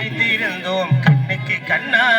நினைத்திருந்தோம் கண்ணுக்கு கண்ணாக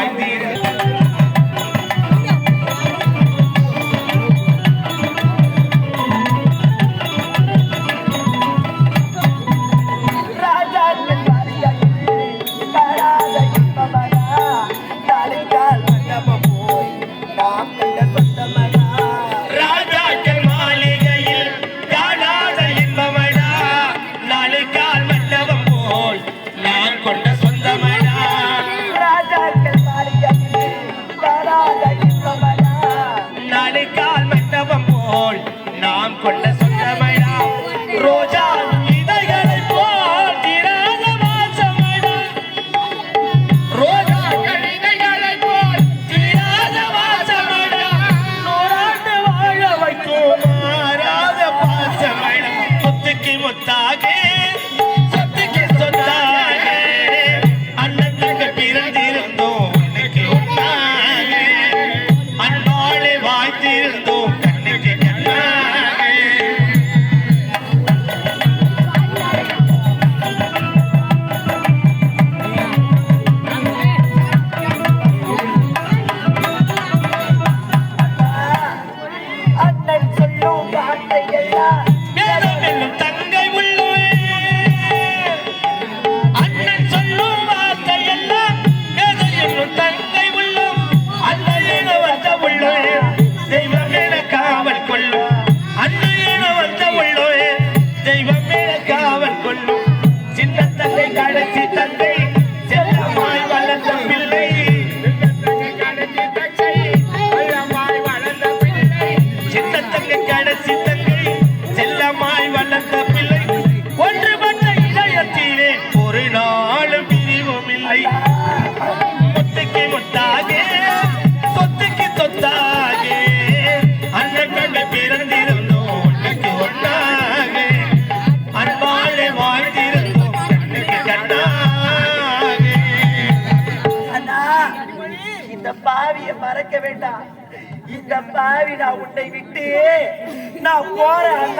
கொண்ட கடைசி தந்தை. செல்லமாய் வளர்ந்த பிள்ளை. கடைச்சி தந்தை செல்லமாய் வளர்ந்த பிள்ளை. சின்னத்தங்க கடைச்சி தந்தை. செல்லமாய் வளர்ந்த பிள்ளை. ஒரு நாளும் பிரிவும் இல்லை முத்துக்கு முத்தாக இந்த பாவிய மறக்க வேண்டாம். இந்த பாவி நான் உன்னை விட்டு நான் போறேன்